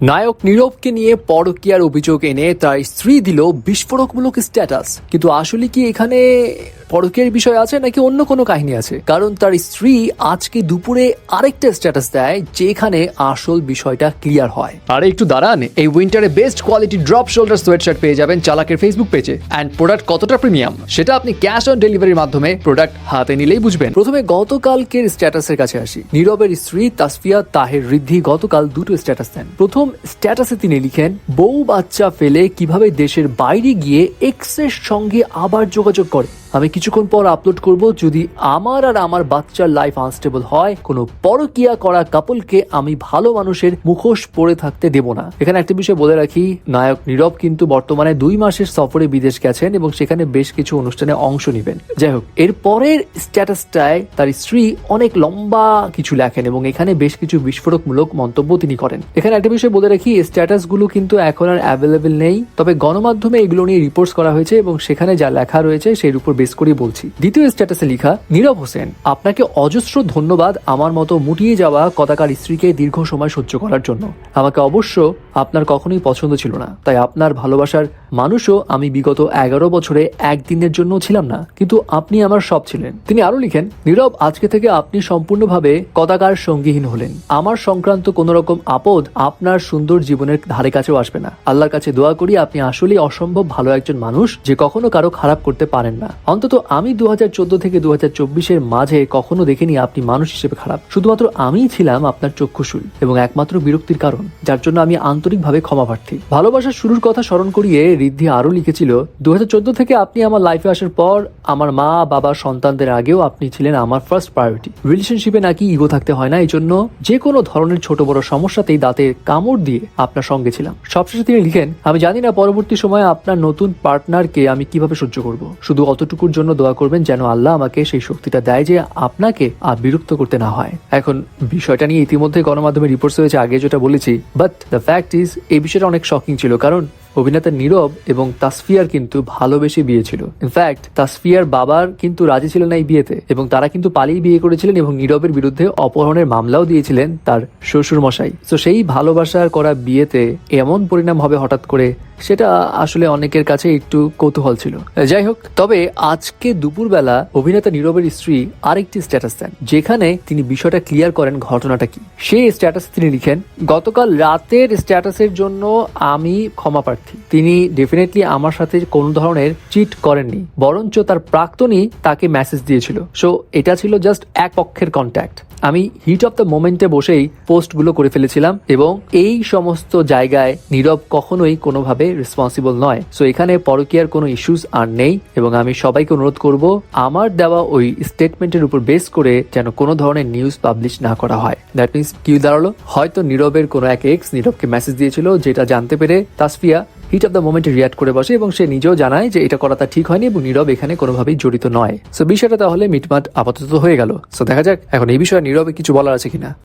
নায়ক নীরবকে নিয়ে পরকিয়ার অভিযোগ এনে তার স্ত্রী দিল বিস্ফোরকমূলক স্ট্যাটাস কিন্তু আসলে কি এখানে পরকীয়ার বিষয় আছে নাকি অন্য কোনো কাহিনী আছে? কারণ তার স্ত্রী আজকে দুপুরে আরেকটা স্ট্যাটাস দেয় যেখানে আসল বিষয়টা ক্লিয়ার হয়। আরে একটু দাঁড়ান, এই উইন্টারে best quality drop shoulder sweatshirt পেয়ে যাবেন চালাকের ফেসবুক পেজে অ্যান্ড প্রোডাক্ট কতটা প্রিমিয়াম সেটা আপনি ক্যাশ অন ডেলিভারির মাধ্যমে প্রোডাক্ট হাতে নিলেই বুঝবেন। প্রথমে গতকালকের স্ট্যাটাসের কাছে আসি। নীরবের স্ত্রী তাসফিয়া তাহের রিদ্ধি গতকাল দুটো স্ট্যাটাস দেন। প্রথম স্ট্যাটাসে তিনি লিখেন, বউ বাচ্চা ফেলে কীভাবে দেশের বাইরে গিয়ে এক্সের সঙ্গে আবার যোগাযোগ করে? আমি কিছুক্ষণ পর আপলোড করব যদি আমার আর আমার বাচ্চার লাইফ আনস্টেবল হয়, কোনো পরকিয়া করা কাপলকে আমি ভালো মানুষের মুখোশ পরে থাকতে দেব না। এখানে একটা বিষয় বলে রাখি, নায়ক নীরব কিন্তু বর্তমানে দুই মাসের সফরে বিদেশ গেছেন এবং সেখানে বেশ কিছু অনুষ্ঠানে অংশ নেবেন। যাই হোক, এর পরের স্ট্যাটাসটায় তার স্ত্রী অনেক লম্বা কিছু লেখেন এবং এখানে বেশ কিছু বিস্ফোরকমূলক মন্তব্য তিনি করেন। এখানে একটা বিষয় বলে রাখি, এই স্ট্যাটাসগুলো কিন্তু এখন আর অ্যাভেলেবেল নেই, তবে গণমাধ্যমে এগুলো নিয়ে রিপোর্টস করা হয়েছে এবং সেখানে যা লেখা রয়েছে সেই উপর বেস করে বলছি। দ্বিতীয় স্ট্যাটাসে লিখা, নীরব হোসেন, আপনাকে অজস্র ধন্যবাদ আমার মতো মুটিয়ে যাওয়া কদাকার স্ত্রীকে দীর্ঘ সময় সহ্য করার জন্য। আমাকে অবশ্য আপনার কখনোই পছন্দ ছিল না। তাই আপনার ভালোবাসার মানুষও আমি বিগত এগারো বছরে একদিনের জন্য ছিলাম না, কিন্তু আপনি আমার সব ছিলেন। তিনি আরও লিখেন, নীরব, আজকে থেকে আপনি সম্পূর্ণভাবে কদাকার সঙ্গীহীন হলেন। আমার সংক্রান্ত কোন রকম আপদ আপনার সুন্দর জীবনের ধারে কাছেও আসবে না। আল্লাহর কাছে দোয়া করি, আপনি আসলেই অসম্ভব ভালো একজন মানুষ যে কখনো কারও খারাপ করতে পারেন না। অন্তত আমি দু হাজার চোদ্দ থেকে দু এর মাঝে কখনো দেখিনি আপনি মানুষ হিসেবে খারাপ। শুধুমাত্র আমিই ছিলাম আপনার চক্ষুশুল এবং একমাত্র বিরক্তির কারণ, যার জন্য আমি আন্তরিকভাবে ক্ষমা প্রার্থী ভালোবাসার শুরুর কথা স্মরণ করিয়ে রিদ্ধি আরও লিখেছিল দু থেকে আপনি আমার লাইফে আসার পর, আমার মা, বাবা, সন্তানদের আগেও আপনি ছিলেন আমার ফার্স্ট প্রায়োরিটি রিলেশনশিপে নাকি ইগো থাকতে হয় না এই জন্য যে কোনো ধরনের ছোট বড় সমস্যাতেই দাঁতে কামড় দিয়ে আপনার সঙ্গে ছিলাম। সবশেষে তিনি লিখেন, আমি জানি না পরবর্তী সময়ে আপনার নতুন পার্টনারকে আমি কীভাবে সহ্য করব। শুধু অতটুকুর জন্য দোয়া করবেন যেন আল্লাহ আমাকে সেই শক্তিটা দেয় যে আপনাকে আর বিরক্ত করতে না হয়। এখন বিষয়টা নিয়ে ইতিমধ্যে গণমাধ্যমে রিপোর্টস হয়েছে আগে যেটা বলেছি বাট দ্য ফ্যাক্ট ইজ এই বিষয়টা অনেক শকিং ছিল, কারণ অভিনেতা নীরব এবং তাসফিয়ার কিন্তু ভালোবেসে বিয়ে ছিল। ইনফ্যাক্ট তাসফিয়ার বাবার কিন্তু রাজি ছিল না এই বিয়েতে এবং তারা কিন্তু পালিয়ে বিয়ে করেছিলেন এবং নীরবের বিরুদ্ধে অপহরণের মামলাও দিয়েছিলেন তার শ্বশুর মশাই তো সেই ভালোবাসার করা বিয়েতে এমন পরিণাম হবে হঠাৎ করে সেটা আসলে অনেকের কাছে একটু কৌতূহল ছিল। যাই হোক, তবে আজকে দুপুরবেলা অভিনেতা নীরবের স্ত্রী আরেকটি স্ট্যাটাস দেন, যেখানে তিনি বিষয়টা ক্লিয়ার করেন ঘটনাটা কি। সেই স্ট্যাটাস তিনি লিখেন, গতকাল রাতের স্ট্যাটাসের জন্য আমি ক্ষমা প্রার্থী। তিনি ডেফিনেটলি আমার সাথে কোনো ধরনের চিট করেননি, বরঞ্চ তার প্রাক্তনই তাকে মেসেজ দিয়েছিল। সো এটা ছিল জাস্ট এক পক্ষের কন্ট্যাক্ট। আমি হিট অফ দ্য মোমেন্টে বসেই পোস্টগুলো করে ফেলেছিলাম এবং এই সমস্ত জায়গায় নীরব কখনোই কোনোভাবে রেসপন্সিবল নয়। সো এখানে পরকীয়ার কোনো ইস্যুস আর নেই এবং আমি সবাইকে অনুরোধ করব, আমার দেওয়া ওই স্টেটমেন্টের উপর বেস করে যেন কোনো ধরনের নিউজ পাবলিশ না করা হয়। দ্যাট মিনস কি দাঁড়াল? হয়তো নীরবের কোনো এক এক্স নীরবকে মেসেজ দিয়েছিল যেটা জানতে পেরে তাসফিয়া হিট অফ দ্য মোমেন্টে রিয়াক্ট করে বসে এবং সে নিজেও জানায় যে এটা করাটা ঠিক হয়নি এবং নীরব এখানে কোনোভাবেই জড়িত নয়। সো বিষয়টা তাহলে মিটমাট আপাতত হয়ে গেল। সো দেখা যাক, এখন এই বিষয়ে নীরবে কিছু বলার আছে কিনা।